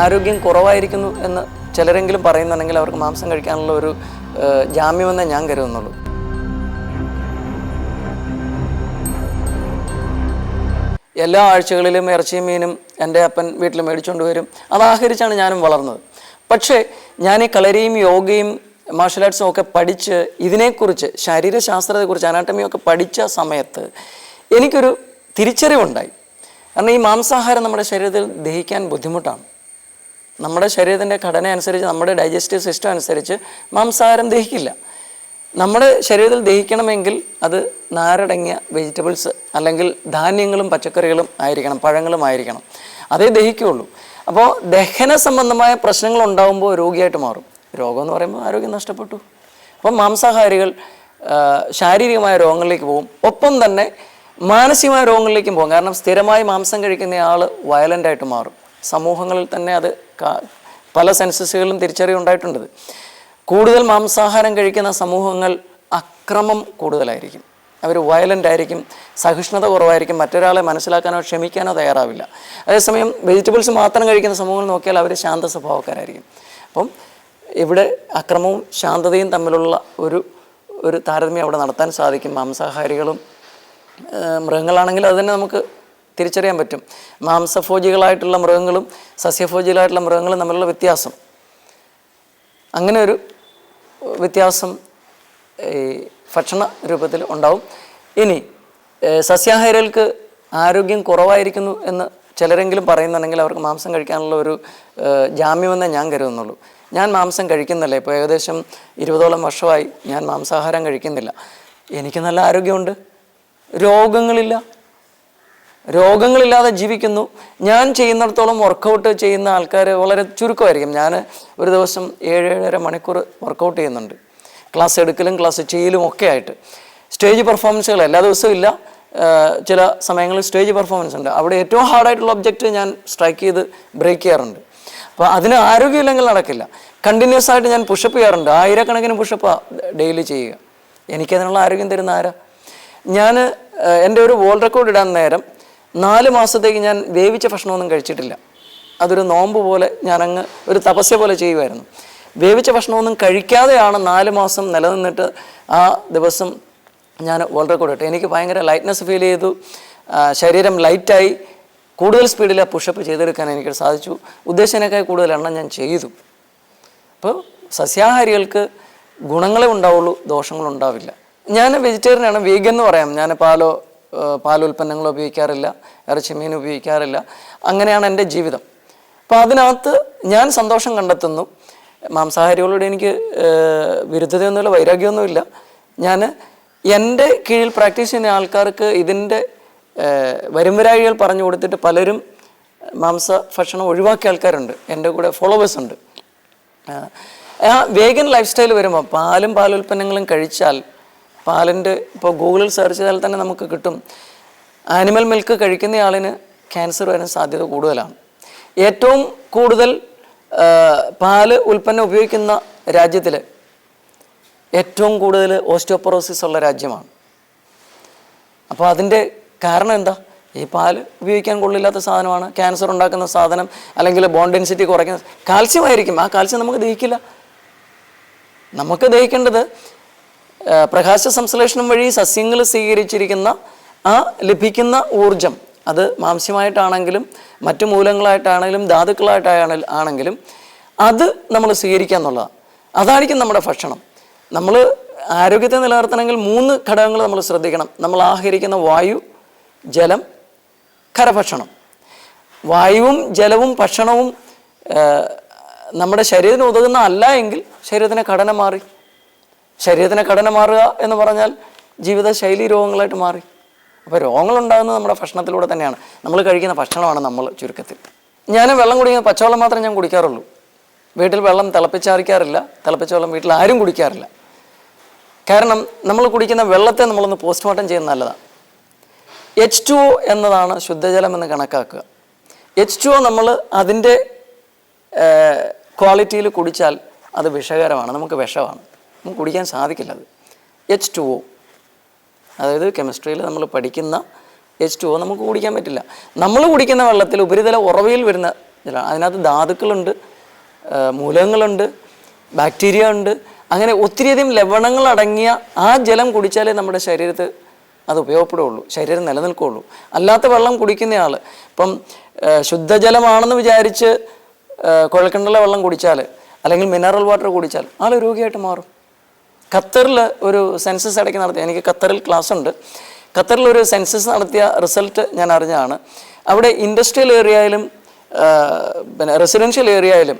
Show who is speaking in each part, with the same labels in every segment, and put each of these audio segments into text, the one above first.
Speaker 1: ആരോഗ്യം കുറവായിരിക്കുന്നു എന്ന് ചിലരെങ്കിലും പറയുന്നുണ്ടെങ്കിൽ അവർക്ക് മാംസം കഴിക്കാനുള്ള ഒരു ജാമ്യമെന്നേ ഞാൻ കരുതുന്നുള്ളൂ. എല്ലാ ആഴ്ചകളിലും ഇറച്ചിയും മീനും എന്റെ അപ്പൻ വീട്ടിൽ മേടിച്ചുകൊണ്ട് വരും. ആഹരിച്ചാണ് ഞാനും വളർന്നത്. പക്ഷേ ഞാൻ ഈ കളരിയും യോഗയും മാർഷൽ ആർട്സും ഒക്കെ പഠിച്ച് ഇതിനെക്കുറിച്ച് ശരീരശാസ്ത്രത്തെക്കുറിച്ച് അനാട്ടമിയൊക്കെ പഠിച്ച സമയത്ത് എനിക്കൊരു തിരിച്ചറിവുണ്ടായി. കാരണം ഈ മാംസാഹാരം നമ്മുടെ ശരീരത്തിൽ ദഹിക്കാൻ ബുദ്ധിമുട്ടാണ്. നമ്മുടെ ശരീരത്തിന്റെ ഘടന അനുസരിച്ച് നമ്മുടെ ഡൈജസ്റ്റീവ് സിസ്റ്റം അനുസരിച്ച് മാംസാഹാരം ദഹിക്കില്ല. നമ്മുടെ ശരീരത്തിൽ ദഹിക്കണമെങ്കിൽ അത് നാരടങ്ങിയ വെജിറ്റബിൾസ് അല്ലെങ്കിൽ ധാന്യങ്ങളും പച്ചക്കറികളും ആയിരിക്കണം പഴങ്ങളും ആയിരിക്കണം. അതേ ദഹിക്കുകയുള്ളൂ. അപ്പോൾ ദഹന സംബന്ധമായ പ്രശ്നങ്ങൾ ഉണ്ടാകുമ്പോൾ രോഗിയായിട്ട് മാറും. രോഗം എന്ന് പറയുമ്പോൾ ആരോഗ്യം നഷ്ടപ്പെട്ടു. അപ്പം മാംസാഹാരികൾ ശാരീരികമായ രോഗങ്ങളിലേക്ക് പോകും. ഒപ്പം തന്നെ മാനസികമായ രോഗങ്ങളിലേക്കും പോകും. കാരണം സ്ഥിരമായി മാംസം കഴിക്കുന്ന ആൾ വയലന്റായിട്ട് മാറും. സമൂഹങ്ങളിൽ തന്നെ അത് പല സെൻസസുകളിലും തിരിച്ചറിവുണ്ടായിട്ടുണ്ട്. കൂടുതൽ മാംസാഹാരം കഴിക്കുന്ന സമൂഹങ്ങൾ അക്രമം കൂടുതലായിരിക്കും. അവർ വയലന്റ് ആയിരിക്കും സഹിഷ്ണുത കുറവായിരിക്കും മറ്റൊരാളെ മനസ്സിലാക്കാനോ ക്ഷമിക്കാനോ തയ്യാറാവില്ല. അതേസമയം വെജിറ്റബിൾസ് മാത്രം കഴിക്കുന്ന സമൂഹങ്ങൾ നോക്കിയാൽ അവർ ശാന്ത സ്വഭാവക്കാരായിരിക്കും. അപ്പം ഇവിടെ അക്രമവും ശാന്തതയും തമ്മിലുള്ള ഒരു ഒരു താരതമ്യം അവിടെ നടത്താൻ സാധിക്കും. മാംസാഹാരികളും മൃഗങ്ങളാണെങ്കിൽ അത് തന്നെ നമുക്ക് തിരിച്ചറിയാൻ പറ്റും. മാംസഭോജികളായിട്ടുള്ള മൃഗങ്ങളും സസ്യഭോജികളായിട്ടുള്ള മൃഗങ്ങളും തമ്മിലുള്ള വ്യത്യാസം. അങ്ങനെ ഒരു വ്യത്യാസം ഈ ഭക്ഷണ രൂപത്തിൽ ഉണ്ടാവും. ഇനി സസ്യാഹാരികൾക്ക് ആരോഗ്യം കുറവായിരിക്കുന്നു എന്ന് ചിലരെങ്കിലും പറയുന്നുണ്ടെങ്കിൽ അവർക്ക് മാംസം കഴിക്കാനുള്ള ഒരു ജാമ്യമെന്നേ ഞാൻ കരുതുന്നുള്ളൂ. ഞാൻ മാംസം കഴിക്കുന്നില്ല. ഇപ്പോൾ ഏകദേശം ഇരുപതോളം വർഷമായി ഞാൻ മാംസാഹാരം കഴിക്കുന്നില്ല. എനിക്ക് നല്ല ആരോഗ്യമുണ്ട്. രോഗങ്ങളില്ല. രോഗങ്ങളില്ലാതെ ജീവിക്കുന്നു. ഞാൻ ചെയ്യുന്നിടത്തോളം വർക്കൗട്ട് ചെയ്യുന്ന ആൾക്കാർ വളരെ ചുരുക്കമായിരിക്കും. ഞാൻ ഒരു ദിവസം ഏഴ് ഏഴര മണിക്കൂർ വർക്കൗട്ട് ചെയ്യുന്നുണ്ട്. ക്ലാസ് എടുക്കലും ക്ലാസ് ചെയ്യലും ഒക്കെ ആയിട്ട്. സ്റ്റേജ് പെർഫോമൻസുകൾ എല്ലാ ദിവസവും ഇല്ല. ചില സമയങ്ങളിൽ സ്റ്റേജ് പെർഫോമൻസ് ഉണ്ട്. അവിടെ ഏറ്റവും ഹാർഡായിട്ടുള്ള ഒബ്ജക്റ്റ് ഞാൻ സ്ട്രൈക്ക് ചെയ്ത് ബ്രേക്ക് ചെയ്യാറുണ്ട്. അപ്പോൾ അതിന് ആരോഗ്യമില്ലെങ്കിൽ നടക്കില്ല. കണ്ടിന്യൂസ് ആയിട്ട് ഞാൻ പുഷപ്പ് ചെയ്യാറുണ്ട്. ആയിരക്കണക്കിന് പുഷപ്പാണ് ഡെയിലി ചെയ്യുക. എനിക്കതിനുള്ള ആരോഗ്യം തരുന്ന ആരാ? ഞാൻ എന്റെ ഒരു വേൾഡ് റെക്കോർഡ് ഇടാൻ നേരം നാല് മാസത്തേക്ക് ഞാൻ വേവിച്ച ഭക്ഷണമൊന്നും കഴിച്ചിട്ടില്ല. അതൊരു നോമ്പ് പോലെ ഞാനങ്ങ് ഒരു തപസ്യ പോലെ ചെയ്യുമായിരുന്നു വേവിച്ച ഭക്ഷണമൊന്നും കഴിക്കാതെയാണ് നാല് മാസം നിലനിന്നിട്ട് ആ ദിവസം ഞാൻ വേൾഡ് റെക്കോർഡ് ഇട്ടു എനിക്ക് ഭയങ്കര ലൈറ്റ്നസ് ഫീൽ ചെയ്തു. ആ, ശരീരം ലൈറ്റായി കൂടുതൽ സ്പീഡിൽ പുഷപ്പ് ചെയ്തെടുക്കാൻ എനിക്ക് സാധിച്ചു. ഉദ്ദേശത്തിനേക്കാൾ കൂടുതൽ എണ്ണം ഞാൻ ചെയ്തു. അപ്പോൾ സസ്യാഹാരികൾക്ക് ഗുണങ്ങളെ ഉണ്ടാവുള്ളൂ ദോഷങ്ങളുണ്ടാവില്ല ഞാൻ വെജിറ്റേറിയൻ ആണ്. വീഗൻ എന്ന് പറയാം. ഞാൻ പാലോ പാലുൽപ്പന്നങ്ങൾ ഉപയോഗിക്കാറില്ല. ഇറച്ചി മീൻ ഉപയോഗിക്കാറില്ല. അങ്ങനെയാണ് എന്റെ ജീവിതം. അപ്പോൾ അതിനകത്ത് ഞാൻ സന്തോഷം കണ്ടെത്തുന്നു. മാംസാഹാരികളോട് എനിക്ക് വിരുദ്ധതയൊന്നുമില്ല വൈരാഗ്യമൊന്നുമില്ല. ഞാൻ എന്റെ കീഴിൽ പ്രാക്ടീസ് ചെയ്യുന്ന ആൾക്കാർക്ക് ഇതിന്റെ ഏഹ് വരുംവരായികൾ പറഞ്ഞു കൊടുത്തിട്ട് പലരും മാംസ ഭക്ഷണം ഒഴിവാക്കിയ ആൾക്കാരുണ്ട്. എന്റെ കൂടെ ഫോളോവേഴ്സ് ഉണ്ട്. ആ വേഗൻ ലൈഫ് സ്റ്റൈൽ വരുമ്പോൾ പാലും പാലുൽപ്പന്നങ്ങളും കഴിച്ചാൽ പാലിന്റെ ഇപ്പോൾ ഗൂഗിളിൽ സെർച്ച് ചെയ്താൽ തന്നെ നമുക്ക് കിട്ടും. ആനിമൽ മിൽക്ക് കഴിക്കുന്ന ആളിന് ക്യാൻസർ വരാൻ സാധ്യത കൂടുതലാണ്. ഏറ്റവും കൂടുതൽ പാൽ ഉൽപ്പന്നം ഉപയോഗിക്കുന്ന രാജ്യത്തിൽ ഏറ്റവും കൂടുതൽ ഓസ്റ്റിയോപൊറോസിസ് ഉള്ള രാജ്യമാണ്. അപ്പോൾ അതിന്റെ കാരണം എന്താ? ഈ പാൽ ഉപയോഗിക്കാൻ കൊള്ളില്ലാത്ത സാധനമാണ്. ക്യാൻസർ ഉണ്ടാക്കുന്ന സാധനം അല്ലെങ്കിൽ ബോൺ ഡെൻസിറ്റി കുറയ്ക്കുന്ന കാൽസ്യം ആയിരിക്കും. ആ കാൽസ്യം നമുക്ക് ദഹിക്കില്ല. നമുക്ക് ദഹിക്കേണ്ടത് പ്രകാശ സംശ്ലേഷണം വഴി സസ്യങ്ങൾ സ്വീകരിച്ചിരിക്കുന്ന ആ ലഭിക്കുന്ന ഊർജം അത് മാംസ്യമായിട്ടാണെങ്കിലും മറ്റു മൂലങ്ങളായിട്ടാണെങ്കിലും ധാതുക്കളായിട്ടാണ് ആണെങ്കിലും അത് നമ്മൾ സ്വീകരിക്കുക എന്നുള്ളതാണ്. അതായിരിക്കും നമ്മുടെ ഭക്ഷണം. നമ്മൾ ആരോഗ്യത്തെ നിലനിർത്തണമെങ്കിൽ മൂന്ന് ഘടകങ്ങൾ നമ്മൾ ശ്രദ്ധിക്കണം. നമ്മൾ ആഹരിക്കുന്ന വായു ജലം കരഭക്ഷണം. വായുവും ജലവും ഭക്ഷണവും നമ്മുടെ ശരീരത്തിന് ഉതകുന്ന അല്ല എങ്കിൽ ശരീരത്തിന് ഘടന മാറി. ശരീരത്തിന് ഘടന മാറുക എന്ന് പറഞ്ഞാൽ ജീവിതശൈലി രോഗങ്ങളായിട്ട് മാറി. അപ്പോൾ രോഗങ്ങളുണ്ടാകുന്നത് നമ്മുടെ ഭക്ഷണത്തിലൂടെ തന്നെയാണ്. നമ്മൾ കഴിക്കുന്ന ഭക്ഷണമാണ് നമ്മൾ ചുരുക്കത്തിൽ. ഞാൻ വെള്ളം കുടിക്കുന്ന പച്ചവെള്ളം മാത്രമേ ഞാൻ കുടിക്കാറുള്ളൂ. വീട്ടിൽ വെള്ളം തിളപ്പിച്ചാറിക്കാറില്ല. തിളപ്പിച്ച വെള്ളം വീട്ടിൽ ആരും കുടിക്കാറില്ല. കാരണം നമ്മൾ കുടിക്കുന്ന വെള്ളത്തെ നമ്മളൊന്ന് പോസ്റ്റ്മോർട്ടം ചെയ്യുന്നത് നല്ലതാണ്. എച്ച് ടു എന്നതാണ് ശുദ്ധജലം എന്ന് കണക്കാക്കുക. എച്ച് ടു നമ്മൾ അതിന്റെ ക്വാളിറ്റിയിൽ കുടിച്ചാൽ അത് വിഷകരമാണ് നമുക്ക് വിഷമാണ്. നമുക്ക് കുടിക്കാൻ സാധിക്കില്ല അത്. എച്ച് ടു ഒ അതായത് കെമിസ്ട്രിയിൽ നമ്മൾ പഠിക്കുന്ന എച്ച് ടു ഒ നമുക്ക് കുടിക്കാൻ പറ്റില്ല. നമ്മൾ കുടിക്കുന്ന വെള്ളത്തിൽ ഉപരിതല ഉറവയിൽ വരുന്ന ഇതിലാണ്. അതിനകത്ത് ധാതുക്കളുണ്ട് മൂലകങ്ങളുണ്ട് ബാക്ടീരിയ ഉണ്ട്. അങ്ങനെ ഒത്തിരിയധികം ലവണങ്ങൾ അടങ്ങിയ ആ ജലം കുടിച്ചാലേ നമ്മുടെ ശരീരത്ത് അത് ഉപയോഗപ്പെടുകയുള്ളൂ. ശരീരം നിലനിൽക്കുകയുള്ളൂ. അല്ലാത്ത വെള്ളം കുടിക്കുന്നയാൾ ഇപ്പം ശുദ്ധജലമാണെന്ന് വിചാരിച്ച് കുഴൽക്കിണറിലെ വെള്ളം കുടിച്ചാൽ അല്ലെങ്കിൽ മിനറൽ വാട്ടർ കുടിച്ചാൽ ആൾ രോഗിയായിട്ട് മാറും. ഖത്തറിൽ ഒരു സെൻസസ് ഇടയ്ക്ക് നടത്തിയ എനിക്ക് ഖത്തറിൽ ക്ലാസ് ഉണ്ട്. ഖത്തറിൽ ഒരു സെൻസസ് നടത്തിയ റിസൾട്ട് ഞാൻ അറിഞ്ഞതാണ്. അവിടെ ഇൻഡസ്ട്രിയൽ ഏരിയയിലും പിന്നെ റെസിഡൻഷ്യൽ ഏരിയയിലും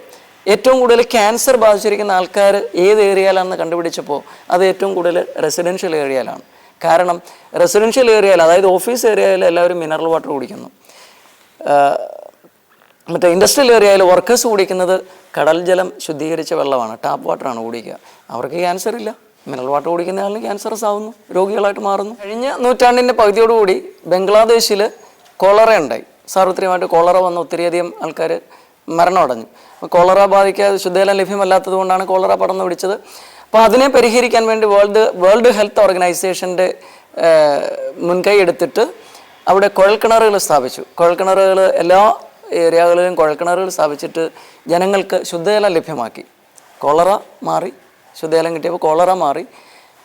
Speaker 1: ഏറ്റവും കൂടുതൽ ക്യാൻസർ ബാധിച്ചിരിക്കുന്ന ആൾക്കാർ ഏത് ഏരിയയിലാണെന്ന് കണ്ടുപിടിച്ചപ്പോൾ അത് ഏറ്റവും കൂടുതൽ റെസിഡൻഷ്യൽ ഏരിയയിലാണ് കാരണം റെസിഡൻഷ്യൽ ഏരിയയിൽ അതായത് ഓഫീസ് ഏരിയയിൽ എല്ലാവരും മിനറൽ വാട്ടർ കുടിക്കുന്നു. മറ്റേ ഇൻഡസ്ട്രിയൽ ഏരിയയിൽ വർക്കേഴ്സ് കുടിക്കുന്നത് കടൽ ജലം ശുദ്ധീകരിച്ച വെള്ളമാണ് ടാപ്പ് വാട്ടറാണ് കുടിക്കുക. അവർക്ക് ക്യാൻസർ ഇല്ല. മിനറൽ വാട്ടർ കുടിക്കുന്ന ആളിന് ക്യാൻസറസ് ആവുന്നു രോഗികളായിട്ട് മാറുന്നു. കഴിഞ്ഞ നൂറ്റാണ്ടിന്റെ പകുതിയോടുകൂടി ബംഗ്ലാദേശിൽ കൊളറ ഉണ്ടായി. സാർവത്രികമായിട്ട് കൊളറ വന്ന ഒത്തിരിയധികം ആൾക്കാർ മരണമടഞ്ഞു. അപ്പോൾ കോളറ ബാധിക്കാതെ ശുദ്ധജലം ലഭ്യമല്ലാത്തത് കൊണ്ടാണ് കൊളറ പടർന്നു പിടിച്ചത്. അപ്പോൾ അതിനെ പരിഹരിക്കാൻ വേണ്ടി വേൾഡ് വേൾഡ് ഹെൽത്ത് ഓർഗനൈസേഷന്റെ മുൻകൈ എടുത്തിട്ട് അവിടെ കുഴൽക്കിണറുകൾ സ്ഥാപിച്ചു. കുഴൽക്കിണറുകൾ എല്ലാ ഏരിയകളിലും കുഴൽക്കിണറുകൾ സ്ഥാപിച്ചിട്ട് ജനങ്ങൾക്ക് ശുദ്ധജലം ലഭ്യമാക്കി. കോളറ മാറി ശുദ്ധജലം കിട്ടിയപ്പോൾ കോളറ മാറി.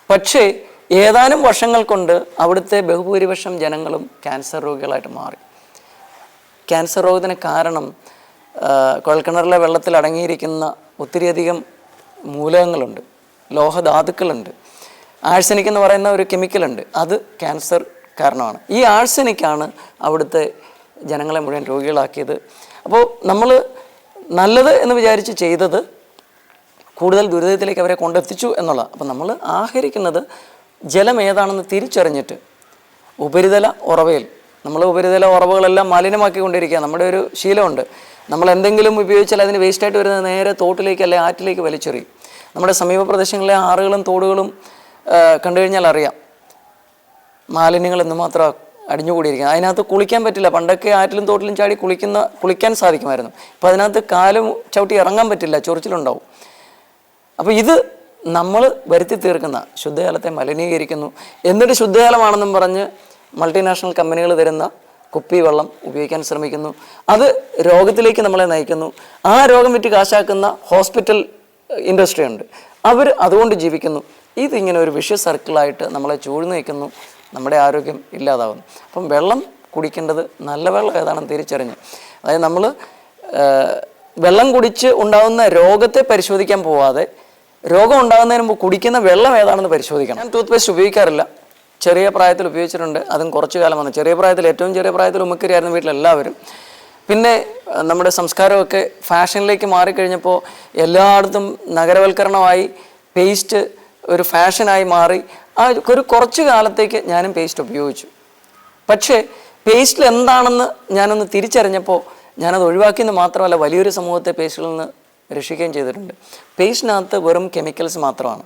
Speaker 1: പക്ഷേ ഏതാനും വർഷങ്ങൾ കൊണ്ട് അവിടുത്തെ ബഹുഭൂരിപക്ഷം ജനങ്ങളും ക്യാൻസർ രോഗികളായിട്ട് മാറി. ക്യാൻസർ രോഗത്തിന് കാരണം കുഴൽക്കിണറിലെ വെള്ളത്തിൽ അടങ്ങിയിരിക്കുന്ന ഒത്തിരിയധികം മൂലകങ്ങളുണ്ട്. ലോഹധാതുക്കളുണ്ട് ആഴ്സനിക് എന്ന് പറയുന്ന ഒരു കെമിക്കലുണ്ട് അത് ക്യാൻസർ കാരണമാണ്. ഈ ആഴ്സനിക്കാണ് അവിടുത്തെ ജനങ്ങളെ മുഴുവൻ രോഗികളാക്കിയത്. അപ്പോൾ നമ്മൾ നല്ലത് എന്ന് വിചാരിച്ച് ചെയ്തത് കൂടുതൽ ദുരിതത്തിലേക്ക് അവരെ കൊണ്ടെത്തിച്ചു എന്നുള്ളത് അപ്പോൾ നമ്മൾ ആഹരിക്കുന്നത് ജലം ഏതാണെന്ന് തിരിച്ചറിഞ്ഞിട്ട് ഉപരിതല ഉറവയിൽ നമ്മൾ ഉപരിതല ഉറവകളെല്ലാം മലിനമാക്കിക്കൊണ്ടിരിക്കുക നമ്മുടെ ഒരു ശീലമുണ്ട്. നമ്മൾ എന്തെങ്കിലും ഉപയോഗിച്ചാൽ അതിന് വേസ്റ്റായിട്ട് വരുന്നത് നേരെ തോട്ടിലേക്ക് അല്ലെങ്കിൽ ആറ്റിലേക്ക് വലിച്ചെറിയും. നമ്മുടെ സമീപ പ്രദേശങ്ങളിലെ ആറുകളും തോടുകളും കണ്ടു കഴിഞ്ഞാൽ അറിയാം. മാലിന്യങ്ങൾ എന്തുമാത്രം അടിഞ്ഞുകൂടിയിരിക്കുന്നത്. അതിനകത്ത് കുളിക്കാൻ പറ്റില്ല. പണ്ടൊക്കെ ആറ്റിലും തോട്ടിലും ചാടി കുളിക്കുന്ന കുളിക്കാൻ സാധിക്കുമായിരുന്നു. ഇപ്പോൾ അതിനകത്ത് കാലും ചവിട്ടി ഇറങ്ങാൻ പറ്റില്ല. ചൊറിച്ചിലുണ്ടാവും. അപ്പോൾ ഇത് നമ്മൾ വരുത്തി തീർക്കുന്ന ശുദ്ധജലത്തെ മലിനീകരിക്കുന്നു എന്നിട്ട് ശുദ്ധജലമാണെന്നും പറഞ്ഞ് മൾട്ടിനാഷണൽ കമ്പനികൾ തരുന്ന കുപ്പി വെള്ളം ഉപയോഗിക്കാൻ ശ്രമിക്കുന്നു. അത് രോഗത്തിലേക്ക് നമ്മളെ നയിക്കുന്നു. ആ രോഗം വിറ്റ് കാശാക്കുന്ന ഹോസ്പിറ്റൽ ഇൻഡസ്ട്രി ഉണ്ട് അവർ അതുകൊണ്ട് ജീവിക്കുന്നു. ഇതിങ്ങനെ ഒരു വിഷ സർക്കിളായിട്ട് നമ്മളെ ചൂഴ്ന്നു നിൽക്കുന്നു. നമ്മുടെ ആരോഗ്യം ഇല്ലാതാവുന്നു. അപ്പം വെള്ളം കുടിക്കേണ്ടത് നല്ല വെള്ളം ഏതാണെന്ന് തിരിച്ചറിഞ്ഞ്. അതായത് നമ്മൾ വെള്ളം കുടിച്ച് ഉണ്ടാകുന്ന രോഗത്തെ പരിശോധിക്കാൻ പോവാതെ രോഗം ഉണ്ടാകുന്നതിന് മുമ്പ് കുടിക്കുന്ന വെള്ളം ഏതാണെന്ന് പരിശോധിക്കണം. ഞാൻ ടൂത്ത് പേസ്റ്റ് ഉപയോഗിക്കാറില്ല. ചെറിയ പ്രായത്തിൽ ഉപയോഗിച്ചിട്ടുണ്ട്. അതും കുറച്ച് കാലം വന്നു. ചെറിയ പ്രായത്തിൽ ഏറ്റവും ചെറിയ പ്രായത്തിൽ ഉമ്മക്കരിയായിരുന്നു വീട്ടിലെല്ലാവരും. പിന്നെ നമ്മുടെ സംസ്കാരമൊക്കെ ഫാഷനിലേക്ക് മാറിക്കഴിഞ്ഞപ്പോൾ എല്ലായിടത്തും നഗരവൽക്കരണമായി പേസ്റ്റ് ഒരു ഫാഷനായി മാറി ആ ഒരു കുറച്ച് കാലത്തേക്ക് ഞാനും പേസ്റ്റ് ഉപയോഗിച്ചു. പക്ഷേ പേസ്റ്റിൽ എന്താണെന്ന് ഞാനൊന്ന് തിരിച്ചറിഞ്ഞപ്പോൾ ഞാനത് ഒഴിവാക്കിയെന്ന് മാത്രമല്ല വലിയൊരു സമൂഹത്തെ പേസ്റ്റിൽ നിന്ന് രക്ഷിക്കുകയും ചെയ്തിട്ടുണ്ട്. പേസ്റ്റിനകത്ത് വെറും കെമിക്കൽസ് മാത്രമാണ്.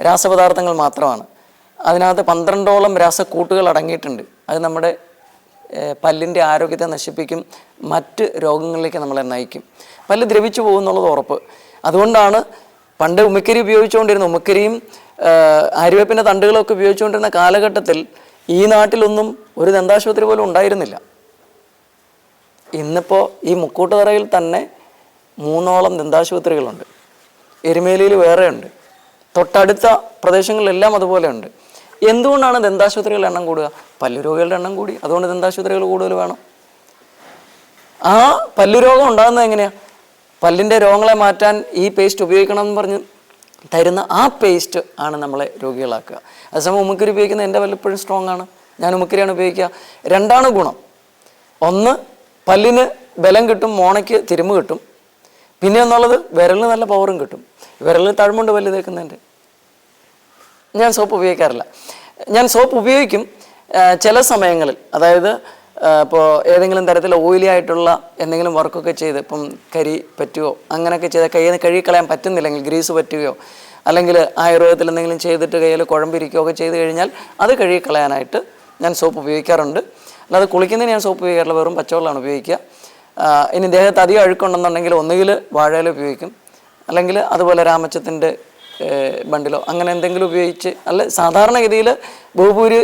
Speaker 1: രാസപദാർത്ഥങ്ങൾ മാത്രമാണ്. അതിനകത്ത് പന്ത്രണ്ടോളം രാസക്കൂട്ടുകൾ അടങ്ങിയിട്ടുണ്ട്. അത് നമ്മുടെ പല്ലിന്റെ ആരോഗ്യത്തെ നശിപ്പിക്കും മറ്റ് രോഗങ്ങളിലേക്ക് നമ്മളെ നയിക്കും. പല്ല് ദ്രവിച്ചു പോകുന്നുള്ളത് ഉറപ്പ്. അതുകൊണ്ടാണ് പണ്ട് ഉമ്മക്കരി ഉപയോഗിച്ചുകൊണ്ടിരുന്ന ഉമ്മക്കരിയും ആര്യവേപ്പിന്റെ തണ്ടുകളൊക്കെ ഉപയോഗിച്ചുകൊണ്ടിരുന്ന കാലഘട്ടത്തിൽ ഈ നാട്ടിലൊന്നും ഒരു ദന്താശുപത്രി പോലും ഉണ്ടായിരുന്നില്ല. ഇന്നിപ്പോൾ ഈ മുക്കൂട്ടുതറയിൽ തന്നെ മൂന്നോളം ദന്താശുപത്രികളുണ്ട്. എരുമേലിയിൽ വേറെയുണ്ട്. തൊട്ടടുത്ത പ്രദേശങ്ങളിലെല്ലാം അതുപോലെയുണ്ട്. എന്തുകൊണ്ടാണ് ദന്താശുപത്രികളുടെ എണ്ണം കൂടുക? പല്ലു രോഗികളുടെ എണ്ണം കൂടി. അതുകൊണ്ട് ദന്താശുപത്രികൾ കൂടുതൽ വേണം. ആ പല്ലു രോഗം ഉണ്ടാകുന്നത് എങ്ങനെയാണ് പല്ലിന്റെ രോഗങ്ങളെ മാറ്റാൻ ഈ പേസ്റ്റ് ഉപയോഗിക്കണം എന്ന് പറഞ്ഞ് തരുന്ന ആ പേസ്റ്റ് ആണ് നമ്മളെ രോഗികളാക്കുക. അതേസമയം ഉമ്മക്കരി ഉപയോഗിക്കുന്ന എന്റെ വല്ലപ്പോഴും സ്ട്രോങ് ആണ്. ഞാൻ ഉമ്മക്കരിയാണ് ഉപയോഗിക്കുക. രണ്ടാണ് ഗുണം. ഒന്ന് പല്ലിന് ബലം കിട്ടും മോണയ്ക്ക് തിരുമ്പ് കിട്ടും. പിന്നെ എന്നുള്ളത് വിരലിന് നല്ല പവറും കിട്ടും. വിരലിന് തഴമുണ്ട് പല്ല് തേക്കുന്നതിന്റെ. ഞാൻ സോപ്പ് ഉപയോഗിക്കാറില്ല. ഞാൻ സോപ്പ് ഉപയോഗിക്കും ചില സമയങ്ങളിൽ. അതായത് ഇപ്പോൾ ഏതെങ്കിലും തരത്തിൽ ഓയിലി ആയിട്ടുള്ള എന്തെങ്കിലും വർക്കൊക്കെ ചെയ്ത് ഇപ്പം കരി പറ്റുകയോ അങ്ങനെയൊക്കെ ചെയ്ത് കയ്യിൽ നിന്ന് കഴുകിക്കളയാൻ പറ്റുന്നില്ലെങ്കിൽ ഗ്രീസ് പറ്റുകയോ? അല്ലെങ്കിൽ ആയുർവേദത്തിൽ എന്തെങ്കിലും ചെയ്തിട്ട് കയ്യിൽ കുഴമ്പിരിക്കുകയോ ഒക്കെ ചെയ്ത് കഴിഞ്ഞാൽ അത് കഴുകിക്കളയാനായിട്ട് ഞാൻ സോപ്പ് ഉപയോഗിക്കാറുണ്ട്. അല്ലാതെ കുളിക്കുന്നതിന് ഞാൻ സോപ്പ് ഉപയോഗിക്കാറില്ല വെറും പച്ചവെള്ളമാണ് ഉപയോഗിക്കുക. ഇനി ദേഹത്ത് അധികം അഴുക്കുണ്ടെന്നുണ്ടെങ്കിൽ ഒന്നുകിൽ വാഴയില ഉപയോഗിക്കും. അല്ലെങ്കിൽ അതുപോലെ രാമച്ചത്തിന്റെ ബണ്ടിലോ അങ്ങനെ എന്തെങ്കിലും ഉപയോഗിച്ച് അല്ല സാധാരണഗതിയിൽ ബഹുഭൂരി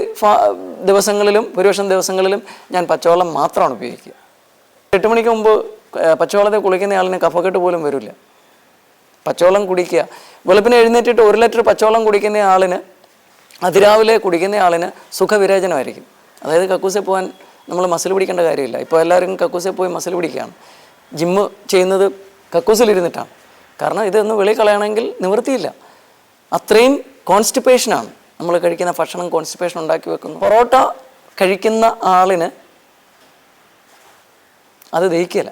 Speaker 1: ദിവസങ്ങളിലും ഭൂരിപക്ഷം ദിവസങ്ങളിലും ഞാൻ പച്ചവെള്ളം മാത്രമാണ് ഉപയോഗിക്കുക. എട്ട് മണിക്ക് മുമ്പ് പച്ചവെള്ളത്തിൽ കുളിക്കുന്ന ആളിന് കഫക്കെട്ട് പോലും വരില്ല. പച്ചവെള്ളം കുടിക്കുക. വെളുപ്പിന് എഴുന്നേറ്റിട്ട് ഒരു ലിറ്റർ പച്ചവെള്ളം കുടിക്കുന്ന ആളിന് അതിരാവിലെ കുടിക്കുന്ന ആളിന് സുഖവിരേചനമായിരിക്കും അതായത് കക്കൂസിൽ പോകാൻ നമ്മൾ മസിൽ പിടിക്കേണ്ട കാര്യമില്ല. ഇപ്പോൾ എല്ലാവരും കക്കൂസിൽ പോയി മസിൽ പിടിക്കുകയാണ്. ജിമ്മ് ചെയ്യുന്നത് കക്കൂസിലിരുന്നിട്ടാണ്. കാരണം ഇതൊന്ന് വെളി കളയണമെങ്കിൽ നിവൃത്തിയില്ല. അത്രയും കോൺസ്റ്റിപ്പേഷനാണ് നമ്മൾ കഴിക്കുന്ന ഭക്ഷണം കോൺസ്റ്റിപ്പേഷൻ ഉണ്ടാക്കി വെക്കുന്നു. പൊറോട്ട കഴിക്കുന്ന ആളിന് അത് ദഹിക്കില്ല.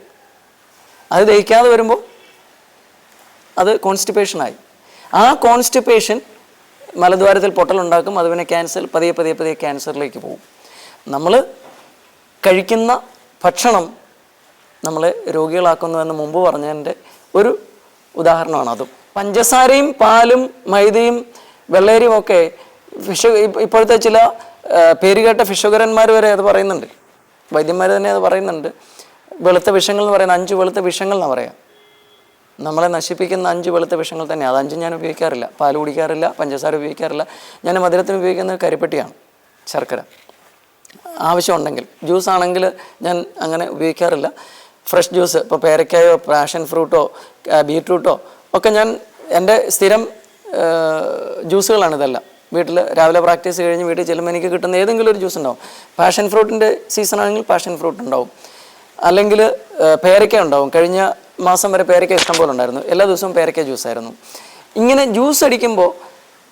Speaker 1: അത് ദഹിക്കാതെ വരുമ്പോൾ അത് കോൺസ്റ്റിപ്പേഷനായി ആ കോൺസ്റ്റിപ്പേഷൻ മലദ്വാരത്തിൽ പൊട്ടലുണ്ടാക്കും അത് പിന്നെ ക്യാൻസർ പതിയെ പതിയെ പതിയെ ക്യാൻസറിലേക്ക് പോകും. നമ്മൾ കഴിക്കുന്ന ഭക്ഷണം നമ്മളെ രോഗികളാക്കുന്നുവെന്ന് മുമ്പ് പറഞ്ഞതിന്റെ ഒരു ഉദാഹരണമാണ് അതും. പഞ്ചസാരയും പാലും മൈദയും വെള്ളരിയും ഒക്കെ ഫിഷ് ഇപ്പോഴത്തെ ചില പേരുകേട്ട ഫിഷുകരന്മാർ വരെ അത് പറയുന്നുണ്ട്. വൈദ്യന്മാർ തന്നെ അത് പറയുന്നുണ്ട്. വെളുത്ത വിഷങ്ങൾ എന്ന് പറയുന്ന അഞ്ച് വെളുത്ത വിഷങ്ങൾ എന്ന് പറയാം. നമ്മളെ നശിപ്പിക്കുന്ന അഞ്ച് വെളുത്ത വിഷങ്ങൾ തന്നെ അത് അഞ്ചും ഞാൻ ഉപയോഗിക്കാറില്ല. പാൽ കുടിക്കാറില്ല പഞ്ചസാര ഉപയോഗിക്കാറില്ല. ഞാൻ മധുരത്തിന് ഉപയോഗിക്കുന്നത് കരിപ്പെട്ടിയാണ് ശർക്കര. ആവശ്യമുണ്ടെങ്കിൽ ജ്യൂസ് ആണെങ്കിൽ ഞാൻ അങ്ങനെ ഉപയോഗിക്കാറില്ല. ഫ്രഷ് ജ്യൂസ് ഇപ്പോൾ പേരക്കായോ പാഷൻ ഫ്രൂട്ടോ ബീട്രൂട്ടോ ഒക്കെ ഞാൻ എന്റെ സ്ഥിരം ജ്യൂസുകളാണ് ഇതെല്ലാം. വീട്ടിൽ രാവിലെ പ്രാക്ടീസ് കഴിഞ്ഞ് വീട്ടിൽ ചെല്ലുമ്പോൾ എനിക്ക് കിട്ടുന്ന ഏതെങ്കിലും ഒരു ജ്യൂസ് ഉണ്ടാവും. പാഷൻ ഫ്രൂട്ടിന്റെ സീസൺ ആണെങ്കിൽ പാഷൻ ഫ്രൂട്ട് ഉണ്ടാവും. അല്ലെങ്കിൽ പേരയ്ക്ക ഉണ്ടാവും. കഴിഞ്ഞ മാസം വരെ പേരയ്ക്ക ഇഷ്ടം പോലെ ഉണ്ടായിരുന്നു. എല്ലാ ദിവസവും പേരയ്ക്ക ജ്യൂസായിരുന്നു ഇങ്ങനെ ജ്യൂസ് അടിക്കുമ്പോൾ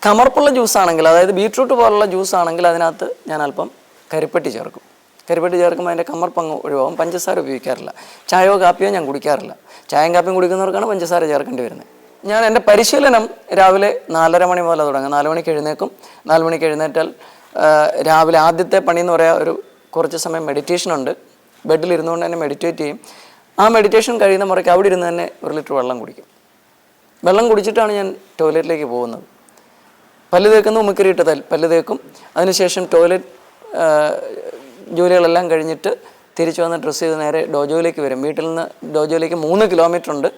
Speaker 1: കമർപ്പുള്ള ജ്യൂസ് ആണെങ്കിൽ അതായത് ബീട്രൂട്ട് പോലുള്ള ജ്യൂസ് ആണെങ്കിൽ അതിനകത്ത് ഞാൻ അല്പം കരിപ്പെട്ടി ചേർക്കും. കരിപ്പെട്ടി ചേർക്കുമ്പോൾ അതിന്റെ കമ്മർപ്പങ്ങ് ഒഴിവാകും. പഞ്ചസാര ഉപയോഗിക്കാറില്ല. ചായയോ കാപ്പിയോ ഞാൻ കുടിക്കാറില്ല. ചായയും കാപ്പിയും കുടിക്കുന്നവർക്കാണ് പഞ്ചസാര ചേർക്കേണ്ടി വരുന്നത്. ഞാൻ എന്റെ പരിശീലനം രാവിലെ നാലര മണി മുതൽ തുടങ്ങും നാല് മണിക്ക് എഴുന്നേക്കും നാല് മണിക്ക് എഴുന്നേറ്റാൽ രാവിലെ ആദ്യത്തെ പണി എന്ന് പറയാൻ ഒരു കുറച്ച് സമയം മെഡിറ്റേഷൻ ഉണ്ട്. ബെഡിൽ ഇരുന്നുകൊണ്ട് തന്നെ മെഡിറ്റേറ്റ് ചെയ്യും. ആ മെഡിറ്റേഷൻ കഴിയുന്ന മുറയ്ക്ക് അവിടെ ഇരുന്ന് തന്നെ ഒരു ലിറ്റർ വെള്ളം കുടിക്കും. വെള്ളം കുടിച്ചിട്ടാണ് ഞാൻ ടോയ്ലറ്റിലേക്ക് പോകുന്നത്. പല്ല് തേക്കുന്നു ഉമ്മിക്കരിയിട്ട് തൽ പല്ല് തേക്കും. അതിനുശേഷം ടോയ്ലറ്റ് ജോലികളെല്ലാം കഴിഞ്ഞിട്ട് തിരിച്ചു വന്ന് ഡ്രസ്സ് ചെയ്ത് നേരെ ഡോജോയിലേക്ക് വരും. വീട്ടിൽ നിന്ന് ഡോജോയിലേക്ക് മൂന്ന് കിലോമീറ്റർ ഉണ്ട്.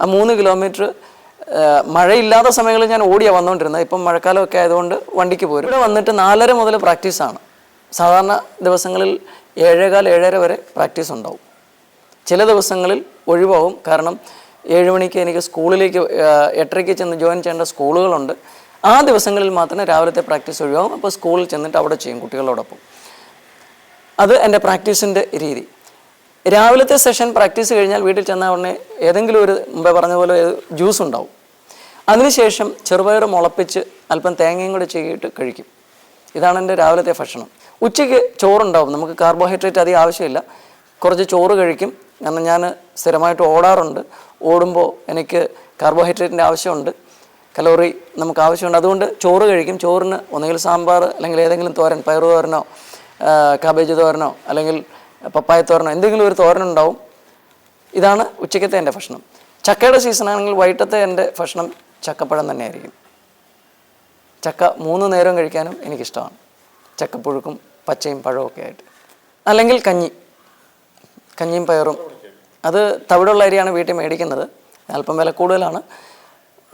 Speaker 1: ആ മൂന്ന് കിലോമീറ്റർ മഴയില്ലാത്ത സമയങ്ങളിൽ ഞാൻ ഓടിയാണ് വന്നുകൊണ്ടിരുന്നത് ഇപ്പം മഴക്കാലമൊക്കെ ആയതുകൊണ്ട് വണ്ടിക്ക് പോരും. ഇവിടെ വന്നിട്ട് നാലര മുതൽ പ്രാക്ടീസാണ് സാധാരണ ദിവസങ്ങളിൽ ഏഴേകാൽ ഏഴര വരെ പ്രാക്ടീസ് ഉണ്ടാവും. ചില ദിവസങ്ങളിൽ ഒഴിവാകും കാരണം ഏഴ് മണിക്ക് എനിക്ക് സ്കൂളിലേക്ക് എട്ടരയ്ക്ക് ചെന്ന് ജോയിൻ ചെയ്യേണ്ട സ്കൂളുകളുണ്ട്. ആ ദിവസങ്ങളിൽ മാത്രമേ രാവിലത്തെ പ്രാക്ടീസ് ഒഴിവാകും അപ്പോൾ സ്കൂളിൽ ചെന്നിട്ട് അവിടെ ചെയ്യും കുട്ടികളോടൊപ്പം. അത് എന്റെ പ്രാക്ടീസിന്റെ രീതി. രാവിലത്തെ സെഷൻ പ്രാക്ടീസ് കഴിഞ്ഞാൽ വീട്ടിൽ ചെന്നാൽ ഉടനെ ഏതെങ്കിലും ഒരു മുമ്പേ പറഞ്ഞ പോലെ ജ്യൂസ് ഉണ്ടാവും. അതിനുശേഷം ചെറുപയർ മുളപ്പിച്ച് അല്പം തേങ്ങയും കൂടെ ചെയ്തിട്ട് കഴിക്കും. ഇതാണ് എന്റെ രാവിലത്തെ ഭക്ഷണം. ഉച്ചയ്ക്ക് ചോറുണ്ടാവും. നമുക്ക് കാർബോഹൈഡ്രേറ്റ് അധികം ആവശ്യമില്ല. കുറച്ച് ചോറ് കഴിക്കും. കാരണം ഞാൻ സ്ഥിരമായിട്ട് ഓടാറുണ്ട്. ഓടുമ്പോൾ എനിക്ക് കാർബോഹൈഡ്രേറ്റിന്റെ ആവശ്യമുണ്ട്. കലോറി നമുക്ക് ആവശ്യമുണ്ട്. അതുകൊണ്ട് ചോറ് കഴിക്കും. ചോറിന് ഒന്നുകിൽ സാമ്പാർ അല്ലെങ്കിൽ ഏതെങ്കിലും തോരൻ പയറു തോരനോ കാബേജ് തോരനോ അല്ലെങ്കിൽ പപ്പായ തോരനോ എന്തെങ്കിലും ഒരു തോരൻ ഉണ്ടാവും. ഇതാണ് ഉച്ചക്കത്തെ എന്റെ ഭക്ഷണം. ചക്കയുടെ സീസൺ ആണെങ്കിൽ വൈകിട്ടത്തെ എന്റെ ഭക്ഷണം ചക്കപ്പഴം തന്നെയായിരിക്കും. ചക്ക മൂന്ന് നേരം കഴിക്കാനും എനിക്കിഷ്ടമാണ്. ചക്കപ്പുഴുക്കും പച്ചയും പഴവും ഒക്കെ ആയിട്ട്. അല്ലെങ്കിൽ കഞ്ഞി. കഞ്ഞിയും പയറും. അത് തവിടുള്ള അരിയാണ് വീട്ടിൽ മേടിക്കുന്നത്. അല്പം വില കൂടുതലാണ്.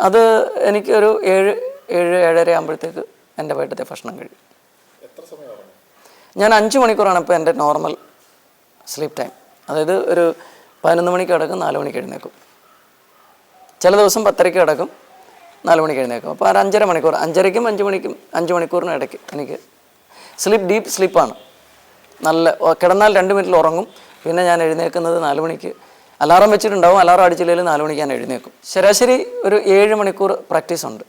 Speaker 1: അത് എനിക്കൊരു ഏഴ് ഏഴ് ഏഴര ആകുമ്പോഴത്തേക്ക് എന്റെ വൈകിട്ടത്തെ ഭക്ഷണം കഴിയും. ഞാൻ അഞ്ച് മണിക്കൂറാണ് ഇപ്പോൾ എന്റെ നോർമൽ സ്ലീപ്പ് ടൈം അതായത് ഒരു പതിനൊന്ന് മണിക്ക് കിടക്കും നാല് മണിക്ക് എഴുന്നേക്കും ചില ദിവസം പത്തരയ്ക്ക് കിടക്കും നാല് മണിക്ക് എഴുന്നേക്കും അപ്പോൾ ഒരു അഞ്ചര മണിക്കൂർ അഞ്ചരയ്ക്കും അഞ്ച് മണിക്കും അഞ്ച് മണിക്കൂറിനും ഇടയ്ക്ക് എനിക്ക് സ്ലീപ്പ് ഡീപ്പ് സ്ലീപ്പാണ് നല്ല കിടന്നാൽ രണ്ട് മിനിറ്റിൽ ഉറങ്ങും. പിന്നെ ഞാൻ എഴുന്നേക്കുന്നത് നാല് മണിക്ക്. അലാറം വെച്ചിട്ടുണ്ടാവും അലാറം അടിച്ചില്ലെങ്കിൽ നാല് മണിക്ക് ഞാൻ എഴുന്നേക്കും ശരാശരി ഒരു ഏഴ് മണിക്കൂർ പ്രാക്ടീസ് ഉണ്ട്.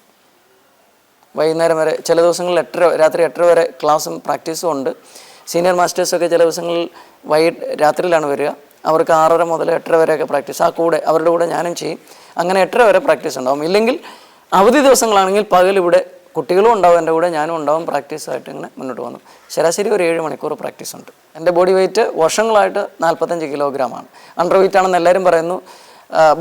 Speaker 1: വൈകുന്നേരം വരെ ചില ദിവസങ്ങളിൽ എട്ടര രാത്രി എട്ടര വരെ ക്ലാസ്സും പ്രാക്ടീസും ഉണ്ട്. സീനിയർ മാസ്റ്റേഴ്സൊക്കെ ചില ദിവസങ്ങളിൽ വൈകിട്ട് രാത്രിയിലാണ് വരിക. അവർക്ക് ആറര മുതൽ എട്ടര വരെയൊക്കെ പ്രാക്ടീസ് ആ കൂടെ അവരുടെ കൂടെ ഞാനും ചെയ്യും. അങ്ങനെ എട്ടര വരെ പ്രാക്ടീസ് ഉണ്ടാവും. ഇല്ലെങ്കിൽ അവധി ദിവസങ്ങളാണെങ്കിൽ പകൽ ഇവിടെ കുട്ടികളും ഉണ്ടാവും എന്റെ കൂടെ ഞാനും ഉണ്ടാവും പ്രാക്ടീസായിട്ട് ഇങ്ങനെ മുന്നോട്ട് പോകുന്നു. ശരാശരി ഒരു ഏഴ് മണിക്കൂർ പ്രാക്ടീസ് ഉണ്ട്. എന്റെ ബോഡി വെയിറ്റ് വർഷങ്ങളായിട്ട് നാൽപ്പത്തഞ്ച് കിലോഗ്രാമാണ് അണ്ടർ വെയിറ്റ് ആണെന്ന് എല്ലാവരും പറയുന്നു.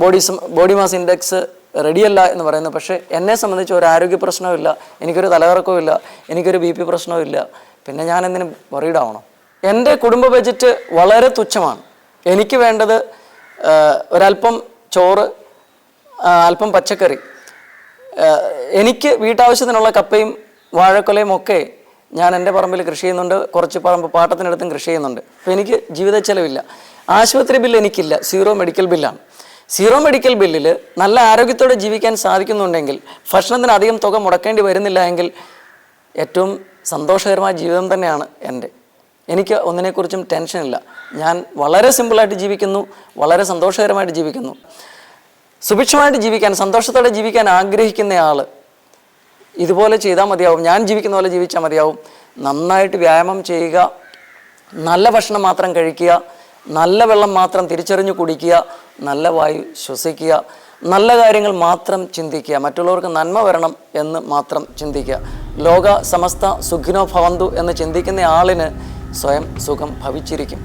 Speaker 1: ബോഡി ബോഡി മാസ് ഇൻഡെക്സ് റെഡിയല്ല എന്ന് പറയുന്നത് പക്ഷേ എന്നെ സംബന്ധിച്ച് ഒരു ആരോഗ്യ പ്രശ്നവും ഇല്ല. എനിക്കൊരു തലകറക്കവും ഇല്ല. എനിക്കൊരു ബി പി പ്രശ്നവും ഇല്ല. പിന്നെ ഞാൻ എന്തിനും ആവണം? എന്റെ കുടുംബ ബജറ്റ് വളരെ തുച്ഛമാണ്. എനിക്ക് വേണ്ടത് ഒരല്പം ചോറ് അല്പം പച്ചക്കറി. എനിക്ക് വീട്ടാവശ്യത്തിനുള്ള കപ്പയും വാഴക്കൊലയും ഒക്കെ ഞാൻ എന്റെ പറമ്പിൽ കൃഷി ചെയ്യുന്നുണ്ട്. കുറച്ച് പറമ്പ് പാട്ടത്തിനടുത്തും കൃഷി ചെയ്യുന്നുണ്ട്. അപ്പോൾ എനിക്ക് ജീവിത ചെലവില്ല ആശുപത്രി ബില്ല് എനിക്കില്ല. സീറോ മെഡിക്കൽ ബില്ലാണ്. സീറോ മെഡിക്കൽ ബില്ലിൽ നല്ല ആരോഗ്യത്തോടെ ജീവിക്കാൻ സാധിക്കുന്നുണ്ടെങ്കിൽ ഭക്ഷണത്തിന് അധികം തുക മുടക്കേണ്ടി വരുന്നില്ല എങ്കിൽ ഏറ്റവും സന്തോഷകരമായ ജീവിതം തന്നെയാണ് എന്റെ. എനിക്ക് ഒന്നിനെക്കുറിച്ചും ടെൻഷനില്ല ഞാൻ വളരെ സിമ്പിളായിട്ട് ജീവിക്കുന്നു വളരെ സന്തോഷകരമായിട്ട് ജീവിക്കുന്നു. സുഭിക്ഷമായിട്ട് ജീവിക്കാൻ സന്തോഷത്തോടെ ജീവിക്കാൻ ആഗ്രഹിക്കുന്ന ആൾ ഇതുപോലെ ചെയ്താൽ മതിയാവും. ഞാൻ ജീവിക്കുന്ന പോലെ ജീവിച്ചാൽ മതിയാവും. നന്നായിട്ട് വ്യായാമം ചെയ്യുക നല്ല ഭക്ഷണം മാത്രം കഴിക്കുക നല്ല വെള്ളം മാത്രം തിരിച്ചറിഞ്ഞ് കുടിക്കുക നല്ല വായു ശ്വസിക്കുക നല്ല കാര്യങ്ങൾ മാത്രം ചിന്തിക്കുക മറ്റുള്ളവർക്ക് നന്മ വരണം എന്ന് മാത്രം ചിന്തിക്കുക. ലോക സമസ്ത സുഖിനോ ഭവന്തു എന്ന് ചിന്തിക്കുന്ന ആളിന് സ്വയം സുഖം ഭവിച്ചിരിക്കും.